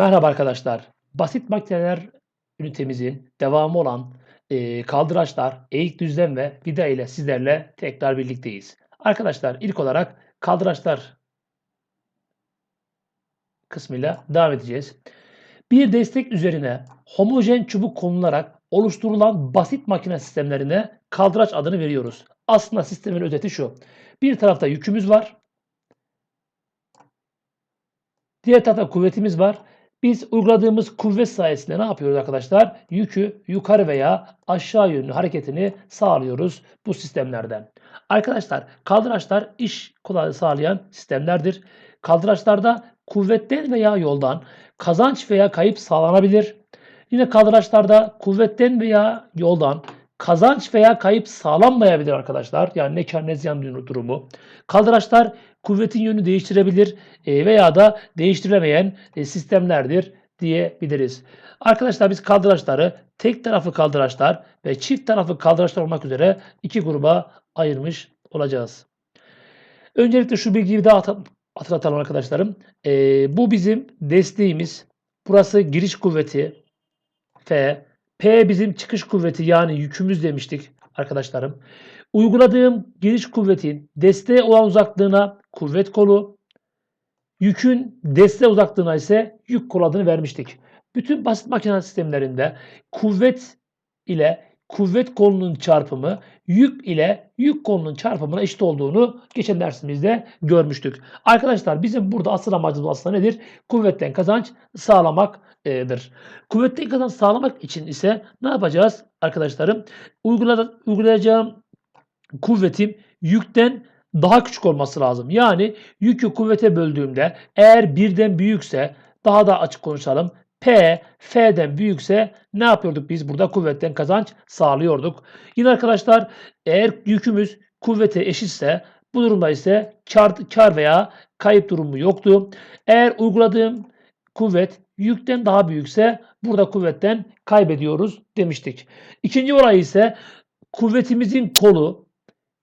Merhaba arkadaşlar. Basit makineler ünitemizin devamı olan eee, kaldıraçlar, eğik düzlem ve vida ile sizlerle tekrar birlikteyiz. Arkadaşlar ilk olarak kaldıraçlar kısmıyla devam edeceğiz. Bir destek üzerine homojen çubuk konularak oluşturulan basit makine sistemlerine kaldıraç adını veriyoruz. Aslında sistemin özeti şu. Bir tarafta yükümüz var. Diğer tarafta kuvvetimiz var. Biz uyguladığımız kuvvet sayesinde ne yapıyoruz arkadaşlar? Yükü yukarı veya aşağı yönlü hareketini sağlıyoruz bu sistemlerden. Arkadaşlar kaldıraçlar iş kolaylığı sağlayan sistemlerdir. Kaldıraçlarda kuvvetten veya yoldan kazanç veya kayıp sağlanabilir. Yine kaldıraçlarda kuvvetten veya yoldan kazanç veya kayıp sağlanmayabilir arkadaşlar. Yani ne kar ne ziyan durumu. Kaldıraçlar kuvvetin yönünü değiştirebilir e, veya da değiştirilemeyen e, sistemlerdir diyebiliriz. Arkadaşlar biz kaldıraçları tek taraflı kaldıraçlar ve çift taraflı kaldıraçlar olmak üzere iki gruba ayırmış olacağız. Öncelikle şu bilgiyi daha hatırlatalım arkadaşlarım. E, bu bizim desteğimiz. Burası giriş kuvveti F. P bizim çıkış kuvveti yani yükümüz demiştik arkadaşlarım. Uyguladığım giriş kuvvetin desteğe olan uzaklığına kuvvet kolu, yükün desteğe uzaklığına ise yük kolu adını vermiştik. Bütün basit makine sistemlerinde kuvvet ile kuvvet kolunun çarpımı yük ile yük kolunun çarpımına eşit olduğunu geçen dersimizde görmüştük. Arkadaşlar bizim burada asıl amacımız aslında nedir? Kuvvetten kazanç sağlamaktır. Kuvvetten kazanç sağlamak için ise ne yapacağız arkadaşlarım? Uygulayacağım kuvvetim yükten daha küçük olması lazım. Yani yükü kuvvete böldüğümde eğer birden büyükse daha da açık konuşalım. P, F'den büyükse ne yapıyorduk biz? Burada kuvvetten kazanç sağlıyorduk. Yine arkadaşlar eğer yükümüz kuvvete eşitse bu durumda ise kar, kar veya kayıp durumu yoktu. Eğer uyguladığım kuvvet yükten daha büyükse burada kuvvetten kaybediyoruz demiştik. İkinci olay ise kuvvetimizin kolu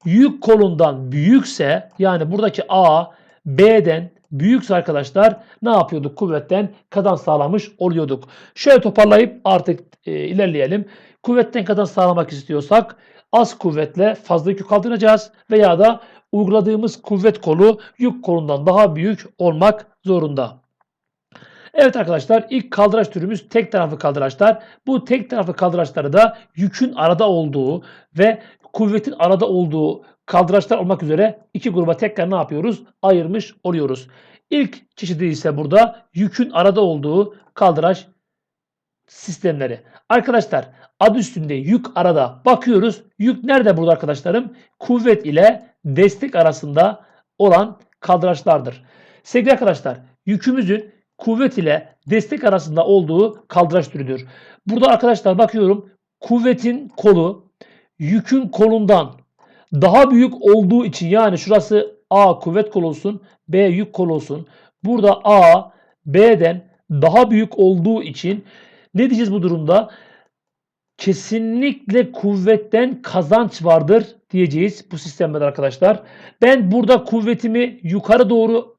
yük kolundan büyükse yani buradaki A B'den büyükse arkadaşlar ne yapıyorduk? Kuvvetten kazanç sağlamış oluyorduk. Şöyle toparlayıp artık e, ilerleyelim. Kuvvetten kazanç sağlamak istiyorsak az kuvvetle fazla yükü kaldıracağız veya da uyguladığımız kuvvet kolu yük kolundan daha büyük olmak zorunda. Evet arkadaşlar ilk kaldıraç türümüz tek taraflı kaldıraçlar. Bu tek taraflı kaldıraçları da yükün arada olduğu ve kuvvetin arada olduğu kaldıraçlar olmak üzere iki gruba tekrar ne yapıyoruz? Ayırmış oluyoruz. İlk çeşidi ise burada yükün arada olduğu kaldıraç sistemleri. Arkadaşlar adı üstünde yük arada bakıyoruz. Yük nerede burada arkadaşlarım? Kuvvet ile destek arasında olan kaldıraçlardır. Sevgili arkadaşlar yükümüzün kuvvet ile destek arasında olduğu kaldıraç türüdür. Burada arkadaşlar bakıyorum kuvvetin kolu yükün kolundan daha büyük olduğu için yani şurası A kuvvet kolu olsun B yük kolu olsun. Burada A B'den daha büyük olduğu için ne diyeceğiz bu durumda? Kesinlikle kuvvetten kazanç vardır diyeceğiz bu sistemde arkadaşlar. Ben burada kuvvetimi yukarı doğru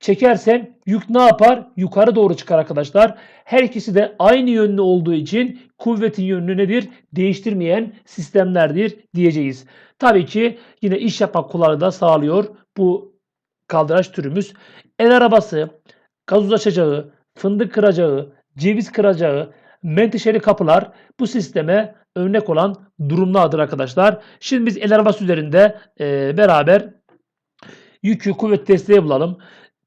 çekersem yük ne yapar? Yukarı doğru çıkar arkadaşlar. Her ikisi de aynı yönlü olduğu için kuvvetin yönünü nedir? Değiştirmeyen sistemlerdir diyeceğiz. Tabii ki yine iş yapmak kolaylığı da sağlıyor bu kaldıraç türümüz. El arabası, gazoz açacağı, fındık kıracağı, ceviz kıracağı, menteşeli kapılar bu sisteme örnek olan durumlardır arkadaşlar. Şimdi biz el arabası üzerinde e, beraber yükü kuvvet desteği bulalım.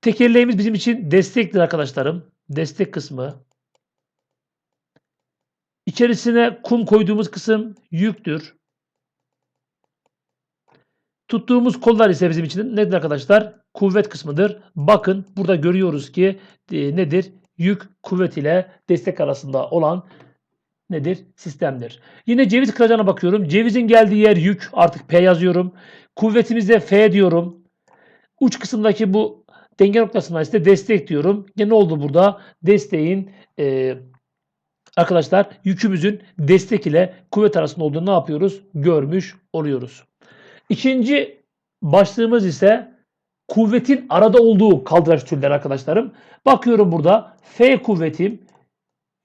Tekerleğimiz bizim için destektir arkadaşlarım. Destek kısmı. İçerisine kum koyduğumuz kısım yüktür. Tuttuğumuz kollar ise bizim için nedir arkadaşlar? Kuvvet kısmıdır. Bakın burada görüyoruz ki e, nedir? Yük kuvvet ile destek arasında olan nedir? Sistemdir. Yine ceviz kıracağına bakıyorum. Cevizin geldiği yer yük. Artık P yazıyorum. Kuvvetimize F diyorum. Uç kısımdaki bu denge noktasına ise destek diyorum. Ne oldu burada? Desteğin e, arkadaşlar yükümüzün destek ile kuvvet arasında olduğunu ne yapıyoruz? Görmüş oluyoruz. İkinci başlığımız ise kuvvetin arada olduğu kaldıraç türleri arkadaşlarım. Bakıyorum burada F kuvvetim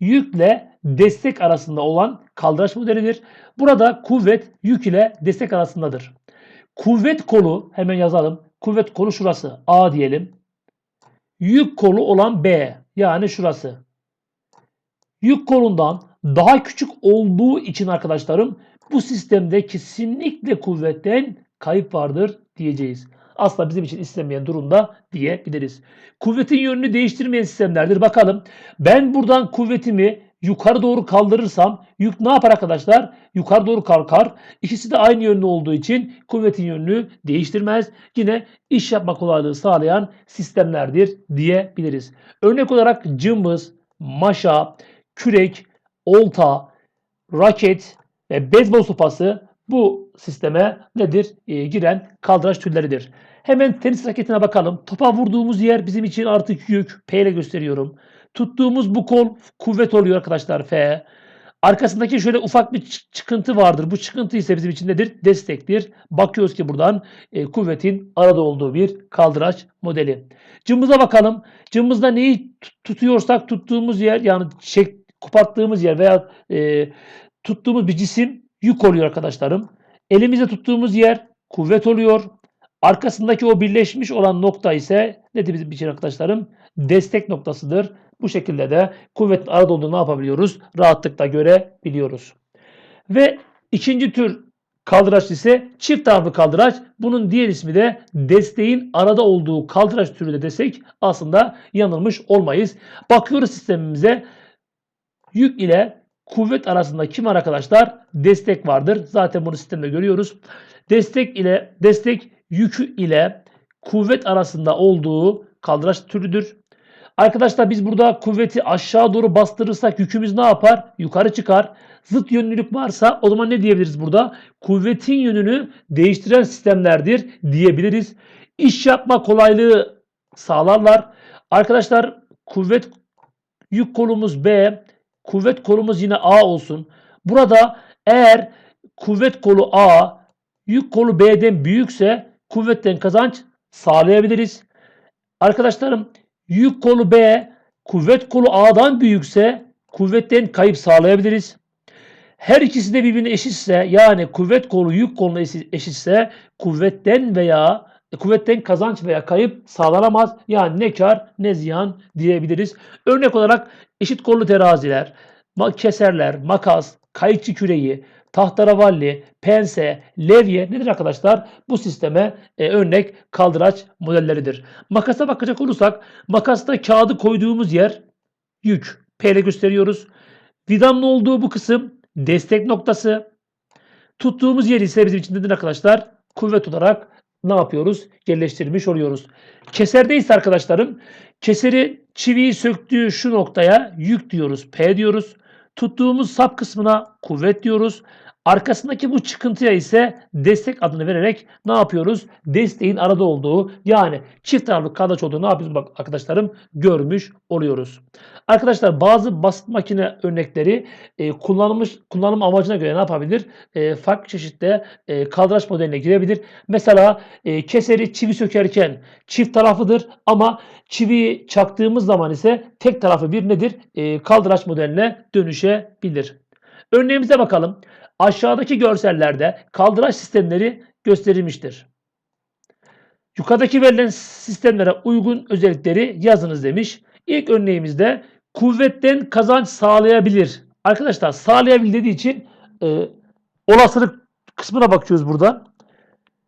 yükle destek arasında olan kaldıraç modelidir. Burada kuvvet yük ile destek arasındadır. Kuvvet kolu hemen yazalım. Kuvvet kolu şurası A diyelim. Yük kolu olan B yani şurası. Yük kolundan daha küçük olduğu için arkadaşlarım bu sistemde kesinlikle kuvvetten kayıp vardır diyeceğiz. Asla bizim için istenmeyen durumda diyebiliriz. Kuvvetin yönünü değiştirmeyen sistemlerdir. Bakalım ben buradan kuvvetimi yukarı doğru kaldırırsam yük ne yapar arkadaşlar? Yukarı doğru kalkar. İkisi de aynı yönlü olduğu için kuvvetin yönünü değiştirmez. Yine iş yapma kolaylığı sağlayan sistemlerdir diyebiliriz. Örnek olarak cımbız, maşa, kürek, olta, raket ve beyzbol sopası bu sisteme nedir? E, giren kaldıraç türleridir. Hemen tenis raketine bakalım. Topa vurduğumuz yer bizim için artık yük. P ile gösteriyorum. Tuttuğumuz bu kol kuvvet oluyor arkadaşlar F. Arkasındaki şöyle ufak bir çı- çıkıntı vardır. Bu çıkıntı ise bizim için nedir? Destektir. Bakıyoruz ki buradan e, kuvvetin arada olduğu bir kaldıraç modeli. Cımbıza bakalım. Cımbızda neyi tut- tutuyorsak tuttuğumuz yer yani çek, koparttığımız yer veya e, tuttuğumuz bir cisim yük oluyor arkadaşlarım. Elimizde tuttuğumuz yer kuvvet oluyor. Arkasındaki o birleşmiş olan nokta ise nedir bizim için arkadaşlarım? Destek noktasıdır. Bu şekilde de kuvvetin arada olduğunu ne yapabiliyoruz? Rahatlıkla görebiliyoruz. Ve ikinci tür kaldıraç ise çift taraflı kaldıraç. Bunun diğer ismi de desteğin arada olduğu kaldıraç türü de desek aslında yanılmış olmayız. Bakıyoruz sistemimize yük ile kuvvet arasında kim var arkadaşlar? Destek vardır. Zaten bunu sistemde görüyoruz. Destek ile destek yükü ile kuvvet arasında olduğu kaldıraç türüdür. Arkadaşlar biz burada kuvveti aşağı doğru bastırırsak yükümüz ne yapar? Yukarı çıkar. Zıt yönlülük varsa o zaman ne diyebiliriz burada? Kuvvetin yönünü değiştiren sistemlerdir diyebiliriz. İş yapma kolaylığı sağlarlar. Arkadaşlar kuvvet yük kolumuz B, kuvvet kolumuz yine A olsun. Burada eğer kuvvet kolu A, yük kolu B'den büyükse kuvvetten kazanç sağlayabiliriz. Arkadaşlarım yük kolu B, kuvvet kolu A'dan büyükse kuvvetten kayıp sağlayabiliriz. Her ikisi de birbirine eşitse yani kuvvet kolu yük koluna eşi- eşitse kuvvetten veya kuvvetten kazanç veya kayıp sağlanamaz. Yani ne kar ne ziyan diyebiliriz. Örnek olarak eşit kollu teraziler, keserler, makas, kayıkçı küreği, tahtaravalli, pense, levye nedir arkadaşlar? Bu sisteme e, örnek kaldıraç modelleridir. Makasa bakacak olursak makasta kağıdı koyduğumuz yer yük. P ile gösteriyoruz. Vidanlı olduğu bu kısım destek noktası. Tuttuğumuz yer ise bizim için nedir arkadaşlar? Kuvvet olarak ne yapıyoruz? Yerleştirmiş oluyoruz. Keserde ise arkadaşlarım keseri çiviyi söktüğü şu noktaya yük diyoruz. P diyoruz. Tuttuğumuz sap kısmına kuvvet diyoruz. Arkasındaki bu çıkıntıya ise destek adını vererek ne yapıyoruz? Desteğin arada olduğu yani çift taraflı kaldaç olduğu ne yapıyoruz bak arkadaşlarım görmüş oluyoruz. Arkadaşlar bazı basit makine örnekleri e, kullanılmış kullanım amacına göre ne yapabilir? E, farklı çeşitte e, kaldıraç modeline girebilir. Mesela e, keseri çivi sökerken çift taraflıdır ama çiviyi çaktığımız zaman ise tek taraflı bir nedir? E, kaldıraç modeline dönüşebilir. Örneğimize bakalım. Aşağıdaki görsellerde kaldıraç sistemleri gösterilmiştir. Yukarıdaki verilen sistemlere uygun özellikleri yazınız demiş. İlk örneğimizde kuvvetten kazanç sağlayabilir. Arkadaşlar sağlayabilir dediği için e, olasılık kısmına bakıyoruz burada.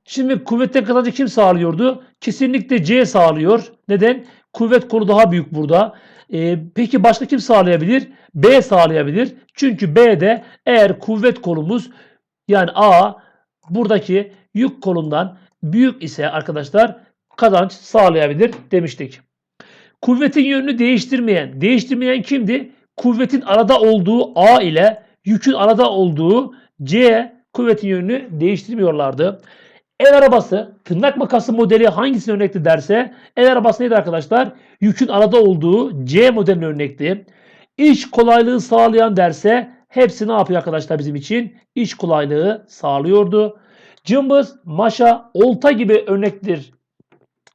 Şimdi kuvvetten kazancı kim sağlıyordu? Kesinlikle C sağlıyor. Neden? Kuvvet kolu daha büyük burada. E, peki başka kim sağlayabilir? B sağlayabilir. Çünkü B'de eğer kuvvet kolumuz yani A buradaki yük kolundan büyük ise arkadaşlar kazanç sağlayabilir demiştik. Kuvvetin yönünü değiştirmeyen, değiştirmeyen kimdi? Kuvvetin arada olduğu A ile yükün arada olduğu C kuvvetin yönünü değiştirmiyorlardı. El arabası tırnak makası modeli hangisine örnekti derse el arabası neydi arkadaşlar? Yükün arada olduğu C modeline örnekti. İş kolaylığı sağlayan derse hepsi ne yapıyor arkadaşlar bizim için? İş kolaylığı sağlıyordu. Cımbız, maşa, olta gibi örnektir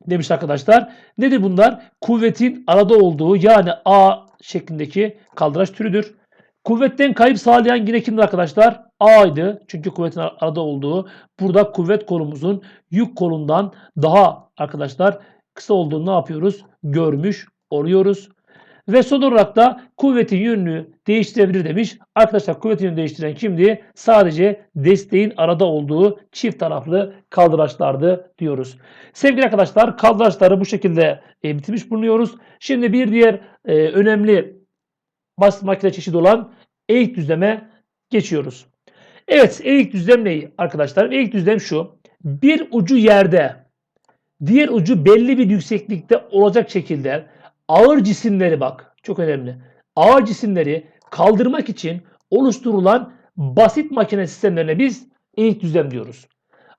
demiş arkadaşlar. Nedir bunlar? Kuvvetin arada olduğu yani A şeklindeki kaldıraç türüdür. Kuvvetten kayıp sağlayan yine kimdir arkadaşlar? A'ydı. Çünkü kuvvetin arada olduğu. Burada kuvvet kolumuzun yük kolundan daha arkadaşlar kısa olduğunu ne yapıyoruz? Görmüş oluyoruz. Ve son olarak da kuvvetin yönünü değiştirebilir demiş. Arkadaşlar kuvvetin yönünü değiştiren kimdi? Sadece desteğin arada olduğu çift taraflı kaldıraçlardı diyoruz. Sevgili arkadaşlar kaldıraçları bu şekilde e, bitirmiş bulunuyoruz. Şimdi bir diğer e, önemli basit makine çeşidi olan eğik düzleme geçiyoruz. Evet eğik düzlem ne arkadaşlar? Eğik düzlem şu. Bir ucu yerde diğer ucu belli bir yükseklikte olacak şekilde ağır cisimleri bak çok önemli. Ağır cisimleri kaldırmak için oluşturulan basit makine sistemlerine biz eğik düzlem diyoruz.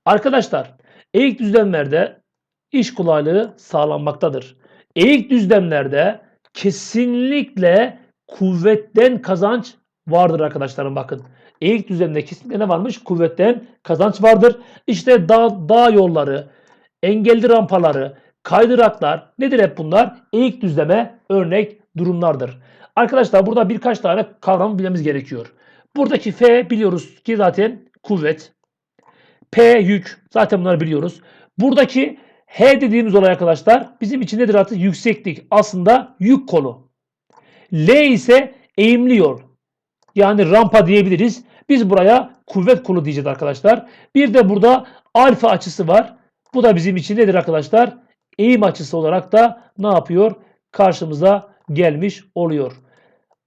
Arkadaşlar eğik düzlemlerde iş kolaylığı sağlanmaktadır. Eğik düzlemlerde kesinlikle kuvvetten kazanç vardır arkadaşlarım bakın. Eğik düzlemde kesinlikle ne varmış? Kuvvetten kazanç vardır. İşte dağ, dağ yolları, engelli rampaları, kaydıraklar nedir hep bunlar? Eğik düzleme örnek durumlardır. Arkadaşlar burada birkaç tane kavram bilmemiz gerekiyor. Buradaki F biliyoruz ki zaten kuvvet. P yük. Zaten bunları biliyoruz. Buradaki H dediğimiz olay arkadaşlar bizim için nedir artık? Yükseklik. Aslında yük kolu. L ise eğimli yol. Yani rampa diyebiliriz. Biz buraya kuvvet kolu diyeceğiz arkadaşlar. Bir de burada alfa açısı var. Bu da bizim için nedir arkadaşlar? Eğim açısı olarak da ne yapıyor? Karşımıza gelmiş oluyor.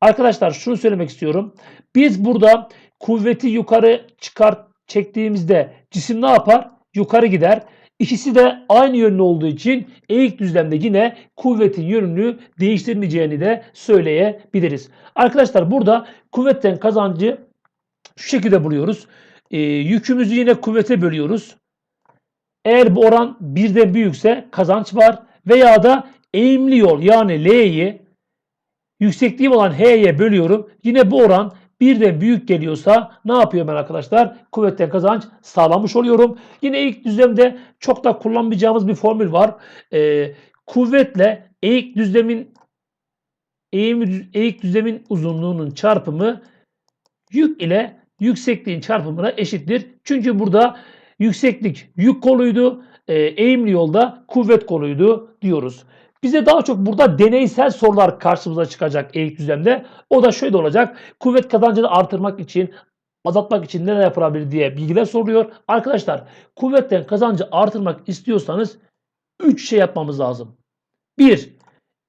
Arkadaşlar şunu söylemek istiyorum. Biz burada kuvveti yukarı çıkar çektiğimizde cisim ne yapar? Yukarı gider. İkisi de aynı yönlü olduğu için eğik düzlemde yine kuvvetin yönünü değiştirmeyeceğini de söyleyebiliriz. Arkadaşlar burada kuvvetten kazancı şu şekilde buluyoruz. E, yükümüzü yine kuvvete bölüyoruz. Eğer bu oran birden büyükse kazanç var veya da eğimli yol yani L'yi yüksekliğim olan H'ye bölüyorum. Yine bu oran birden büyük geliyorsa ne yapıyorum ben arkadaşlar? Kuvvetten kazanç sağlamış oluyorum. Yine ilk düzlemde çok da kullanmayacağımız bir formül var. Ee, kuvvetle eğik düzlemin eğim, eğik düzlemin uzunluğunun çarpımı yük ile yüksekliğin çarpımına eşittir. Çünkü burada yükseklik yük koluydu, e, eğimli yolda kuvvet koluydu diyoruz. Bize daha çok burada deneysel sorular karşımıza çıkacak eğik düzlemde. O da şöyle olacak. Kuvvet kazancını artırmak için, azaltmak için neler yapılabilir diye bilgiler soruluyor. Arkadaşlar kuvvetten kazancı artırmak istiyorsanız 3 şey yapmamız lazım. 1.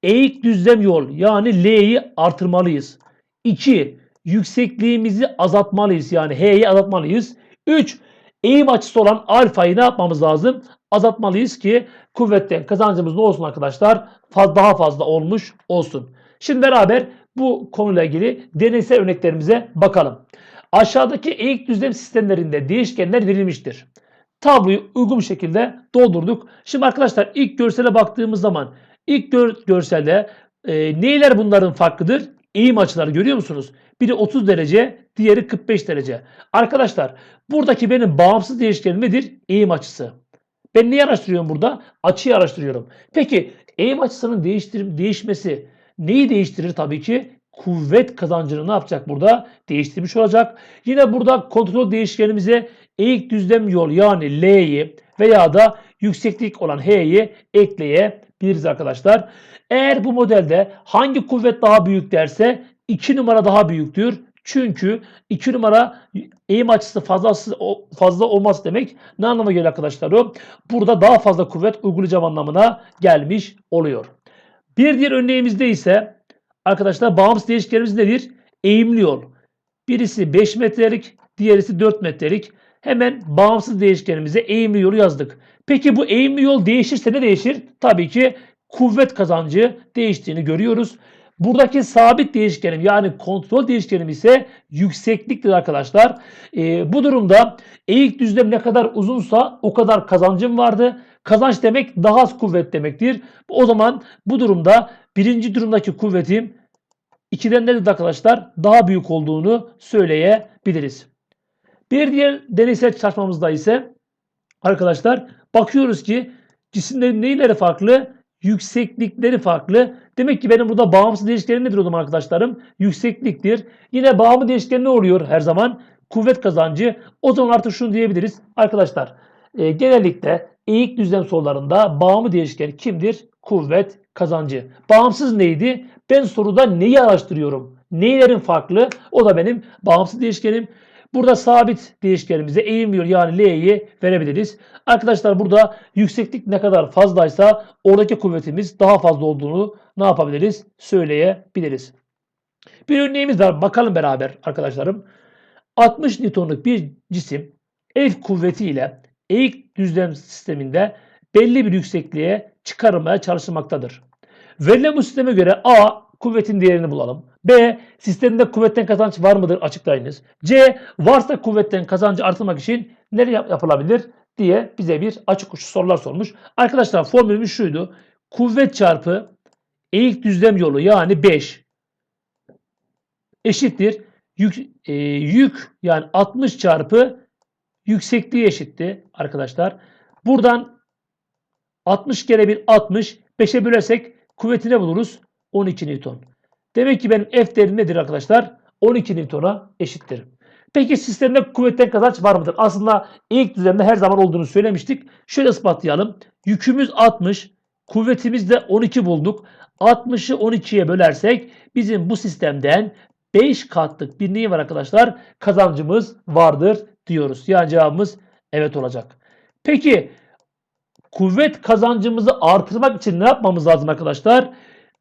Eğik düzlem yol yani L'yi artırmalıyız. 2. Yüksekliğimizi azaltmalıyız yani H'yi azaltmalıyız. 3. Eğim açısı olan alfayı ne yapmamız lazım? Azaltmalıyız ki kuvvetten kazancımız ne olsun arkadaşlar? Faz, daha fazla olmuş olsun. Şimdi beraber bu konuyla ilgili deneysel örneklerimize bakalım. Aşağıdaki eğik düzlem sistemlerinde değişkenler verilmiştir. Tabloyu uygun şekilde doldurduk. Şimdi arkadaşlar ilk görsele baktığımız zaman ilk gör, görselde e, neyler bunların farklıdır? Eğim açıları görüyor musunuz? Biri 30 derece, diğeri 45 derece. Arkadaşlar buradaki benim bağımsız değişkenim nedir? Eğim açısı. Ben neyi araştırıyorum burada? Açıyı araştırıyorum. Peki eğim açısının değiştir değişmesi neyi değiştirir? Tabii ki kuvvet kazancını ne yapacak burada? Değiştirmiş olacak. Yine burada kontrol değişkenimize eğik düzlem yol yani L'yi veya da yükseklik olan H'yi ekleyebiliriz arkadaşlar. Eğer bu modelde hangi kuvvet daha büyük derse 2 numara daha büyüktür. Çünkü 2 numara eğim açısı fazla, fazla olması demek ne anlama geliyor arkadaşlar o? Burada daha fazla kuvvet uygulayacağım anlamına gelmiş oluyor. Bir diğer örneğimizde ise arkadaşlar bağımsız değişkenimiz nedir? Eğimli yol. Birisi 5 metrelik, diğerisi 4 metrelik. Hemen bağımsız değişkenimize eğimli yolu yazdık. Peki bu eğimli yol değişirse ne değişir? Tabii ki kuvvet kazancı değiştiğini görüyoruz. Buradaki sabit değişkenim yani kontrol değişkenim ise yüksekliktir arkadaşlar. E, bu durumda eğik düzlem ne kadar uzunsa o kadar kazancım vardı. Kazanç demek daha az kuvvet demektir. O zaman bu durumda birinci durumdaki kuvvetim 2'den nedir arkadaşlar? Daha büyük olduğunu söyleyebiliriz. Bir diğer deneysel çalışmamızda ise arkadaşlar bakıyoruz ki Cisimlerin neyleri farklı? Yükseklikleri farklı. Demek ki benim burada bağımsız değişkenim nedir o zaman arkadaşlarım? Yüksekliktir. Yine bağımlı değişken ne oluyor her zaman? Kuvvet kazancı. O zaman artık şunu diyebiliriz. Arkadaşlar e, genellikle eğik düzlem sorularında bağımlı değişken kimdir? Kuvvet kazancı. Bağımsız neydi? Ben soruda neyi araştırıyorum? Neylerin farklı? O da benim bağımsız değişkenim. Burada sabit değişkenimize eğim yol yani L'yi verebiliriz. Arkadaşlar burada yükseklik ne kadar fazlaysa oradaki kuvvetimiz daha fazla olduğunu ne yapabiliriz? Söyleyebiliriz. Bir örneğimiz var. Bakalım beraber arkadaşlarım. 60 Newton'luk bir cisim F kuvvetiyle eğik düzlem sisteminde belli bir yüksekliğe çıkarılmaya çalışılmaktadır. Verilen bu sisteme göre A kuvvetin değerini bulalım. B. Sistemde kuvvetten kazanç var mıdır açıklayınız. C. Varsa kuvvetten kazancı artırmak için ne yap- yapılabilir diye bize bir açık uçlu sorular sormuş. Arkadaşlar formülümüz şuydu. Kuvvet çarpı eğik düzlem yolu yani 5 eşittir. Yük, e, yük yani 60 çarpı yüksekliği eşitti arkadaşlar. Buradan 60 kere 1 60. 5'e bölersek kuvvetini buluruz. 12 Newton. Demek ki benim F değerim nedir arkadaşlar? 12 Newton'a eşittir. Peki sistemde kuvvetten kazanç var mıdır? Aslında ilk düzlemde her zaman olduğunu söylemiştik. Şöyle ispatlayalım. Yükümüz 60. Kuvvetimiz de 12 bulduk. 60'ı 12'ye bölersek bizim bu sistemden 5 katlık bir neyi var arkadaşlar? Kazancımız vardır diyoruz. Yani cevabımız evet olacak. Peki kuvvet kazancımızı artırmak için ne yapmamız lazım arkadaşlar?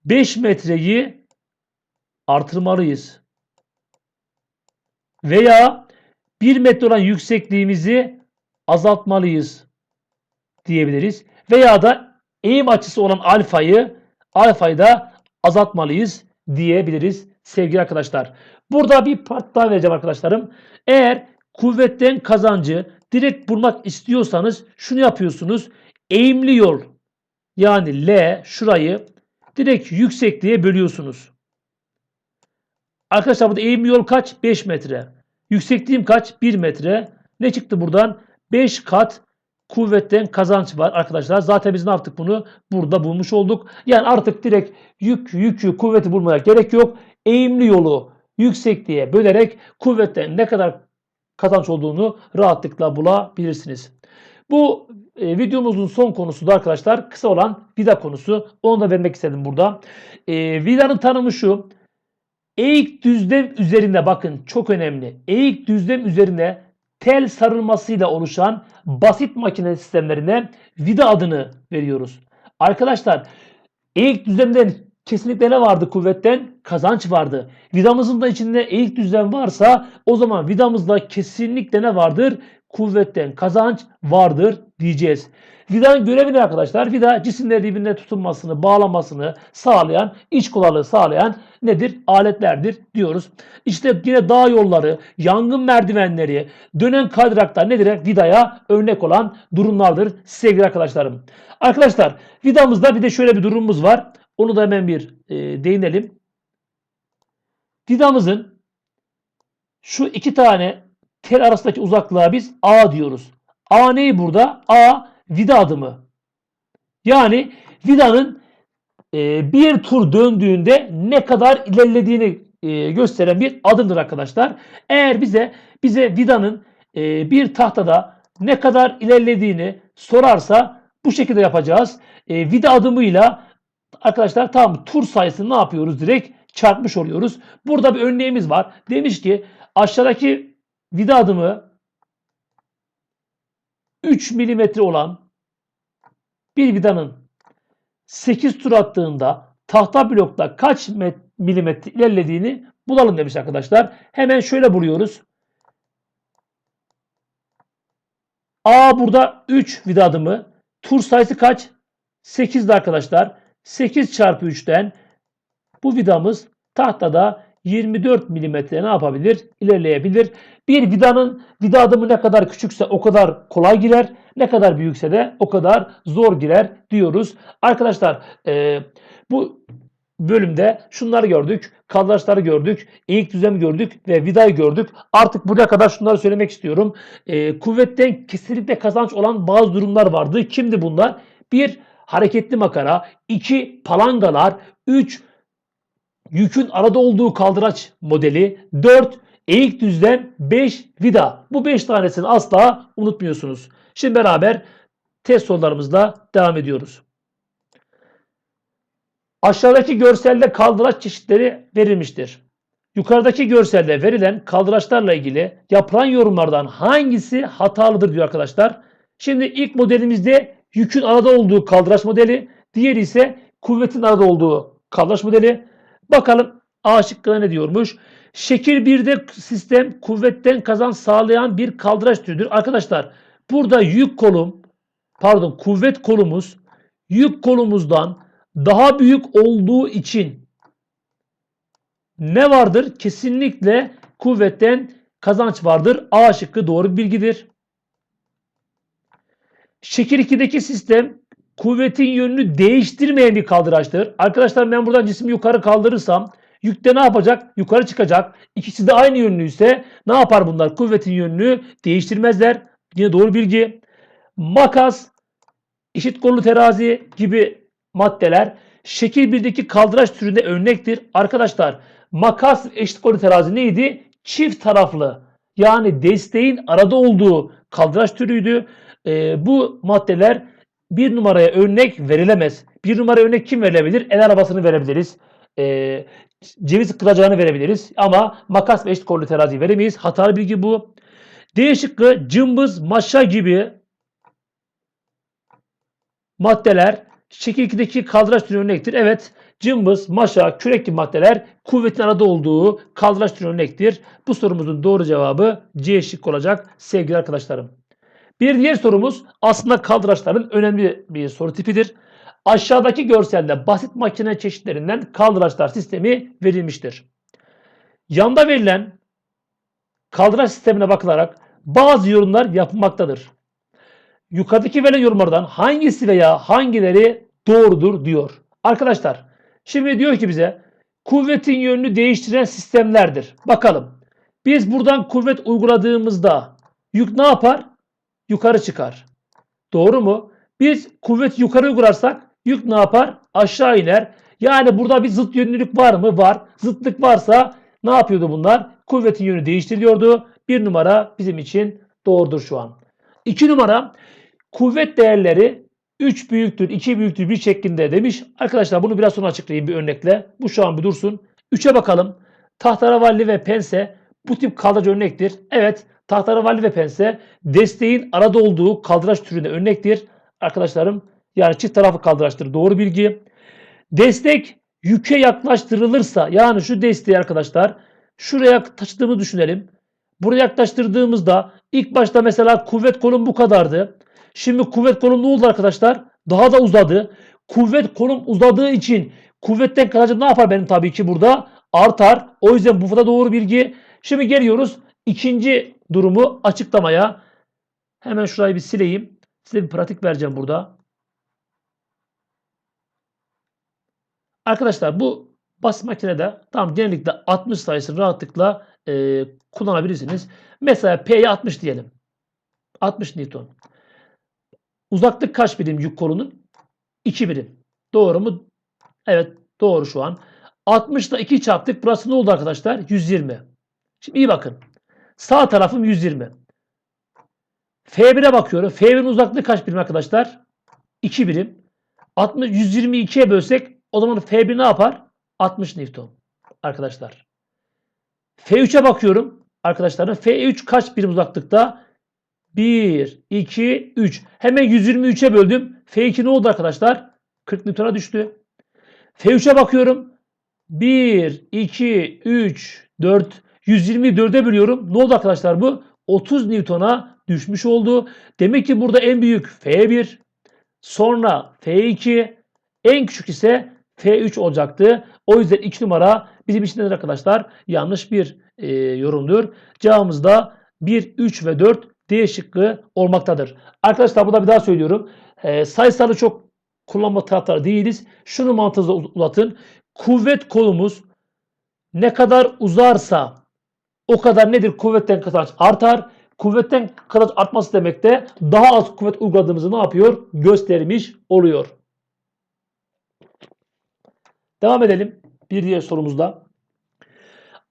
5 metreyi artırmalıyız. Veya 1 metre olan yüksekliğimizi azaltmalıyız diyebiliriz. Veya da eğim açısı olan alfayı alfayı da azaltmalıyız diyebiliriz sevgili arkadaşlar. Burada bir part daha vereceğim arkadaşlarım. Eğer kuvvetten kazancı direkt bulmak istiyorsanız şunu yapıyorsunuz. Eğimli yol yani L şurayı direkt yüksekliğe bölüyorsunuz. Arkadaşlar burada eğimli yol kaç? 5 metre. Yüksekliğim kaç? 1 metre. Ne çıktı buradan? 5 kat kuvvetten kazanç var arkadaşlar. Zaten biz ne yaptık bunu? Burada bulmuş olduk. Yani artık direkt yük, yükü, kuvveti bulmaya gerek yok. Eğimli yolu yüksekliğe bölerek kuvvetten ne kadar kazanç olduğunu rahatlıkla bulabilirsiniz. Bu e, videomuzun son konusu da arkadaşlar kısa olan vida konusu. Onu da vermek istedim burada. E, vidanın tanımı şu. Eğik düzlem üzerinde bakın çok önemli. Eğik düzlem üzerine tel sarılmasıyla oluşan basit makine sistemlerine vida adını veriyoruz. Arkadaşlar eğik düzlemden kesinlikle ne vardı kuvvetten? Kazanç vardı. Vidamızın da içinde eğik düzlem varsa o zaman vidamızda kesinlikle ne vardır? Kuvvetten kazanç vardır diyeceğiz. Vidanın görevi ne arkadaşlar? Vida cisimleri birbirine tutunmasını, bağlamasını sağlayan, iç kolaylığı sağlayan nedir? Aletlerdir diyoruz. İşte yine dağ yolları, yangın merdivenleri, dönen kaydıraklar nedir? Vidaya örnek olan durumlardır sevgili arkadaşlarım. Arkadaşlar vidamızda bir de şöyle bir durumumuz var. Onu da hemen bir e, değinelim. Vidamızın şu iki tane tel arasındaki uzaklığa biz A diyoruz. A neyi burada? A vida adımı. Yani vidanın e, bir tur döndüğünde ne kadar ilerlediğini e, gösteren bir adımdır arkadaşlar. Eğer bize bize vidanın e, bir tahtada ne kadar ilerlediğini sorarsa bu şekilde yapacağız. E, vida adımıyla arkadaşlar tam tur sayısını ne yapıyoruz? Direkt çarpmış oluyoruz. Burada bir örneğimiz var. Demiş ki aşağıdaki vida adımı 3 milimetre olan bir vidanın 8 tur attığında tahta blokta kaç milimetre ilerlediğini bulalım demiş arkadaşlar. Hemen şöyle buluyoruz. A burada 3 vida adımı. Tur sayısı kaç? 8'di arkadaşlar. 8 çarpı 3'ten bu vidamız tahtada 24 milimetre ne yapabilir? İlerleyebilir. Bir vidanın vida adımı ne kadar küçükse o kadar kolay girer. Ne kadar büyükse de o kadar zor girer diyoruz. Arkadaşlar e, bu bölümde şunları gördük. Kaldaşları gördük. Eğik düzlemi gördük ve vidayı gördük. Artık buraya kadar şunları söylemek istiyorum. E, kuvvetten kesinlikle kazanç olan bazı durumlar vardı. Kimdi bunlar? Bir hareketli makara, iki palangalar, üç yükün arada olduğu kaldıraç modeli, 4 eğik düzlem, 5 vida. Bu 5 tanesini asla unutmuyorsunuz. Şimdi beraber test sorularımızla devam ediyoruz. Aşağıdaki görselde kaldıraç çeşitleri verilmiştir. Yukarıdaki görselde verilen kaldıraçlarla ilgili yapılan yorumlardan hangisi hatalıdır diyor arkadaşlar. Şimdi ilk modelimizde yükün arada olduğu kaldıraç modeli, diğeri ise kuvvetin arada olduğu kaldıraç modeli. Bakalım A şıkkına ne diyormuş? Şekil 1'de sistem kuvvetten kazanç sağlayan bir kaldıraç türüdür. Arkadaşlar burada yük kolum pardon kuvvet kolumuz yük kolumuzdan daha büyük olduğu için ne vardır? Kesinlikle kuvvetten kazanç vardır. A şıkkı doğru bir bilgidir. Şekil 2'deki sistem kuvvetin yönünü değiştirmeyen bir kaldıraçtır. Arkadaşlar ben buradan cismi yukarı kaldırırsam yükte ne yapacak? Yukarı çıkacak. İkisi de aynı yönlüyse ne yapar bunlar? Kuvvetin yönünü değiştirmezler. Yine doğru bilgi. Makas, eşit kollu terazi gibi maddeler şekil 1'deki kaldıraç türünde örnektir. Arkadaşlar makas eşit kollu terazi neydi? Çift taraflı. Yani desteğin arada olduğu kaldıraç türüydü. Ee, bu maddeler bir numaraya örnek verilemez. Bir numara örnek kim verilebilir? El arabasını verebiliriz. Ee, ceviz kıracağını verebiliriz. Ama makas ve eşit kollu terazi veremeyiz. Hatalı bilgi bu. D şıkkı cımbız, maşa gibi maddeler şekil 2'deki kaldıraç türü örnektir. Evet cımbız, maşa, kürek gibi maddeler kuvvetin arada olduğu kaldıraç türü örnektir. Bu sorumuzun doğru cevabı C şık olacak sevgili arkadaşlarım. Bir diğer sorumuz aslında kaldıraçların önemli bir soru tipidir. Aşağıdaki görselde basit makine çeşitlerinden kaldıraçlar sistemi verilmiştir. Yanda verilen kaldıraç sistemine bakılarak bazı yorumlar yapılmaktadır. Yukarıdaki verilen yorumlardan hangisi veya hangileri doğrudur diyor. Arkadaşlar şimdi diyor ki bize kuvvetin yönünü değiştiren sistemlerdir. Bakalım. Biz buradan kuvvet uyguladığımızda yük ne yapar? Yukarı çıkar. Doğru mu? Biz kuvvet yukarı uygularsak yük ne yapar? Aşağı iner. Yani burada bir zıt yönlülük var mı? Var. Zıtlık varsa ne yapıyordu bunlar? Kuvvetin yönü değiştiriliyordu. Bir numara bizim için doğrudur şu an. İki numara kuvvet değerleri 3 büyüktür, 2 büyüktür bir şeklinde demiş. Arkadaşlar bunu biraz sonra açıklayayım bir örnekle. Bu şu an bir dursun. 3'e bakalım. Tahtaravalli ve pense bu tip kaldıraç örnektir. Evet tahtaravalli ve pense desteğin arada olduğu kaldıraç türüne örnektir. Arkadaşlarım yani çift taraflı kaldıraçtır. Doğru bilgi. Destek yüke yaklaştırılırsa yani şu desteği arkadaşlar şuraya taşıdığımı düşünelim. Buraya yaklaştırdığımızda ilk başta mesela kuvvet kolum bu kadardı. Şimdi kuvvet kolum ne oldu arkadaşlar? Daha da uzadı. Kuvvet kolum uzadığı için kuvvetten kazancım ne yapar benim tabii ki burada? Artar. O yüzden bu da doğru bilgi. Şimdi geliyoruz ikinci durumu açıklamaya. Hemen şurayı bir sileyim. Size bir pratik vereceğim burada. Arkadaşlar bu basit makinede tam genellikle 60 sayısını rahatlıkla e, kullanabilirsiniz. Mesela P'ye 60 diyelim. 60 Newton. Uzaklık kaç birim yük kolunun? 2 birim. Doğru mu? Evet doğru şu an. 60 ile 2 çarptık. Burası ne oldu arkadaşlar? 120. Şimdi iyi bakın. Sağ tarafım 120. F1'e bakıyorum. F1'in uzaklığı kaç birim arkadaşlar? 2 birim. 60 122'ye bölsek o zaman F1 ne yapar? 60 Newton. Arkadaşlar. F3'e bakıyorum. Arkadaşlarım F3 kaç birim uzaklıkta? 1, 2, 3. Hemen 123'e böldüm. F2 ne oldu arkadaşlar? 40 Newton'a düştü. F3'e bakıyorum. 1, 2, 3, 4. 124'e bölüyorum. Ne oldu arkadaşlar bu? 30 Newton'a düşmüş oldu. Demek ki burada en büyük F1. Sonra F2. En küçük ise F3 olacaktı. O yüzden 2 numara bizim için nedir arkadaşlar? Yanlış bir e, yorumdur. Cevabımız da 1, 3 ve 4 D şıkkı olmaktadır. Arkadaşlar burada bir daha söylüyorum. E, sayısalı çok kullanma taraftarı değiliz. Şunu mantığınıza uzatın. Kuvvet kolumuz ne kadar uzarsa o kadar nedir? Kuvvetten kazanç artar. Kuvvetten kazanç artması demek de daha az kuvvet uyguladığımızı ne yapıyor? Göstermiş oluyor. Devam edelim. Bir diğer sorumuzda.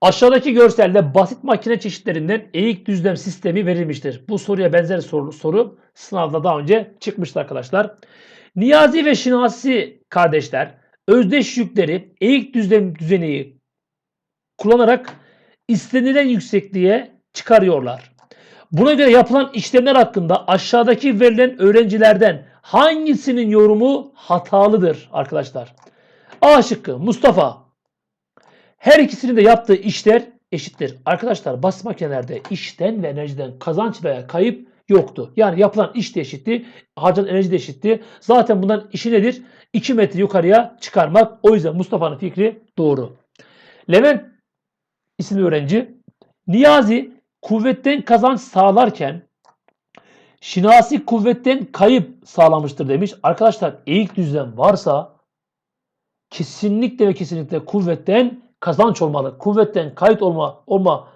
Aşağıdaki görselde basit makine çeşitlerinden eğik düzlem sistemi verilmiştir. Bu soruya benzer soru, soru sınavda daha önce çıkmıştı arkadaşlar. Niyazi ve Şinasi kardeşler özdeş yükleri eğik düzlem düzeneyi kullanarak istenilen yüksekliğe çıkarıyorlar. Buna göre yapılan işlemler hakkında aşağıdaki verilen öğrencilerden hangisinin yorumu hatalıdır arkadaşlar? A şıkkı Mustafa. Her ikisinin de yaptığı işler eşittir. Arkadaşlar basit makinelerde işten ve enerjiden kazanç veya kayıp yoktu. Yani yapılan iş de eşitti, harcanan enerji de eşitti. Zaten bunların işi nedir? 2 metre yukarıya çıkarmak. O yüzden Mustafa'nın fikri doğru. Levent isimli öğrenci Niyazi kuvvetten kazanç sağlarken Şinasi kuvvetten kayıp sağlamıştır demiş. Arkadaşlar eğik düzlem varsa kesinlikle ve kesinlikle kuvvetten kazanç olmalı. Kuvvetten kayıt olma olma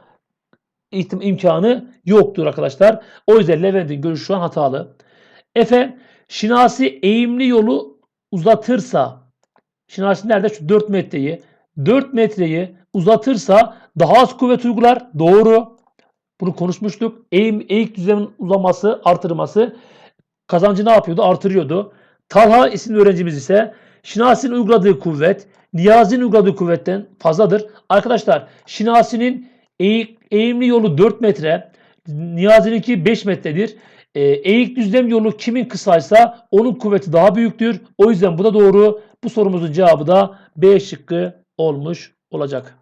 ihtim imkanı yoktur arkadaşlar. O yüzden Levent'in görüşü şu an hatalı. Efe Şinasi eğimli yolu uzatırsa Şinasi nerede? Şu 4 metreyi 4 metreyi uzatırsa daha az kuvvet uygular. Doğru. Bunu konuşmuştuk. Eğim, eğik düzlemin uzaması, artırması kazancı ne yapıyordu? Artırıyordu. Talha isimli öğrencimiz ise Şinasi'nin uyguladığı kuvvet Niyazi'nin uyguladığı kuvvetten fazladır. Arkadaşlar Şinasi'nin eğik, eğimli yolu 4 metre, Niyazi'ninki 5 metredir. E, eğik düzlem yolu kimin kısaysa onun kuvveti daha büyüktür. O yüzden bu da doğru. Bu sorumuzun cevabı da B şıkkı olmuş olacak.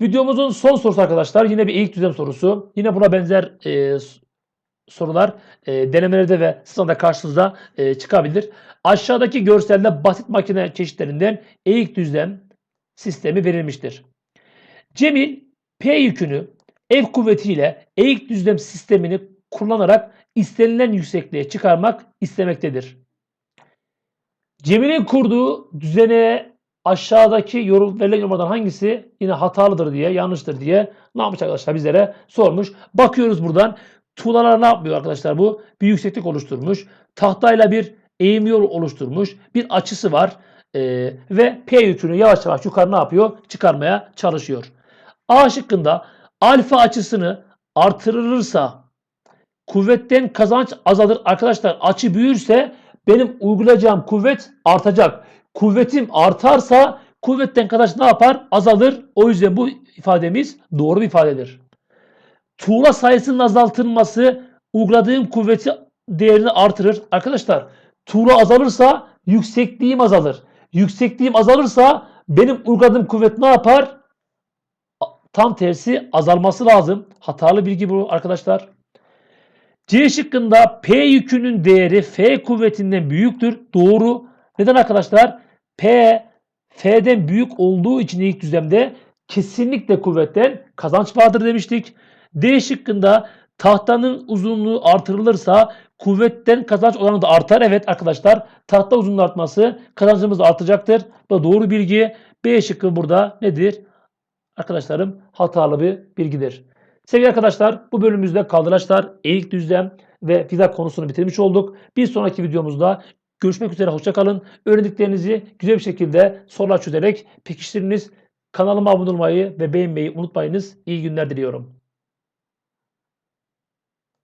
Videomuzun son sorusu arkadaşlar yine bir eğik düzlem sorusu. Yine buna benzer e, sorular e, denemelerde ve sınavda karşınıza e, çıkabilir. Aşağıdaki görselde basit makine çeşitlerinden eğik düzlem sistemi verilmiştir. Cemil P yükünü ev kuvvetiyle eğik düzlem sistemini kullanarak istenilen yüksekliğe çıkarmak istemektedir. Cemil'in kurduğu düzeneye aşağıdaki yorum verilen yorumlardan hangisi yine hatalıdır diye, yanlıştır diye ne yapmış arkadaşlar bizlere sormuş. Bakıyoruz buradan. Tuğlalar ne yapmıyor arkadaşlar bu? Bir yükseklik oluşturmuş. Tahtayla bir eğim yol oluşturmuş. Bir açısı var. Ee, ve P yükünü yavaş yavaş yukarı ne yapıyor? Çıkarmaya çalışıyor. A şıkkında alfa açısını artırılırsa kuvvetten kazanç azalır. Arkadaşlar açı büyürse benim uygulayacağım kuvvet artacak. Kuvvetim artarsa kuvvetten kazanç ne yapar? Azalır. O yüzden bu ifademiz doğru bir ifadedir. Tuğla sayısının azaltılması uyguladığım kuvveti değerini artırır. Arkadaşlar tuğla azalırsa yüksekliğim azalır. Yüksekliğim azalırsa benim uyguladığım kuvvet ne yapar? Tam tersi azalması lazım. Hatalı bilgi bu arkadaşlar. C şıkkında P yükünün değeri F kuvvetinden büyüktür. Doğru. Neden arkadaşlar? P F'den büyük olduğu için ilk düzlemde kesinlikle kuvvetten kazanç vardır demiştik. D şıkkında tahtanın uzunluğu artırılırsa kuvvetten kazanç oranı da artar. Evet arkadaşlar tahta uzunluğu artması kazancımız artacaktır. Bu da doğru bilgi. B şıkkı burada nedir? Arkadaşlarım hatalı bir bilgidir. Sevgili arkadaşlar bu bölümümüzde kaldıraçlar, eğik düzlem ve fizik konusunu bitirmiş olduk. Bir sonraki videomuzda görüşmek üzere hoşçakalın. Öğrendiklerinizi güzel bir şekilde sorular çözerek pekiştiriniz. Kanalıma abone olmayı ve beğenmeyi unutmayınız. İyi günler diliyorum.